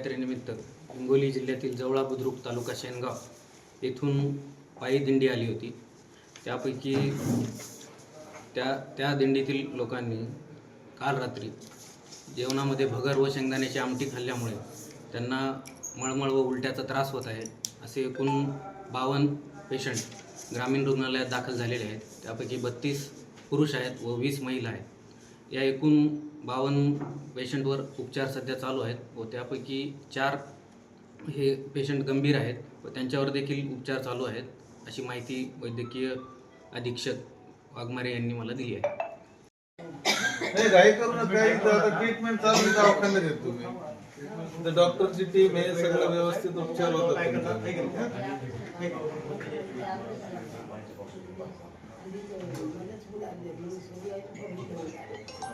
यात्रेनिमित्त हिंगोली जिल्ह्यातील जवळा बुद्रुक तालुका शेनगाव येथून पायी दिंडी आली होती. त्यापैकी त्या त्या दिंडीतील लोकांनी काल रात्री जेवणामध्ये भगर व शेंगदाण्याची आमटी खाल्ल्यामुळे त्यांना मळमळ व उलट्याचा त्रास होत आहे असे एकूण बावन्न पेशंट ग्रामीण रुग्णालयात दाखल झालेले आहेत. त्यापैकी बत्तीस पुरुष आहेत व वीस महिला आहेत. या एकूण बावन्न पेशंटवर उपचार सध्या चालू आहेत व त्यापैकी चार हे पेशंट गंभीर आहेत व त्यांच्यावर देखील उपचार चालू आहेत अशी माहिती वैद्यकीय अधीक्षक वाघमारे यांनी मला दिली आहे. नाही घाई करू नका इथं आता ट्रीटमेंट चालू आहे दवाखान्यात येत तुम्ही तर डॉक्टरची टीम हे सगळं व्यवस्थित उपचार होतात तुमचा.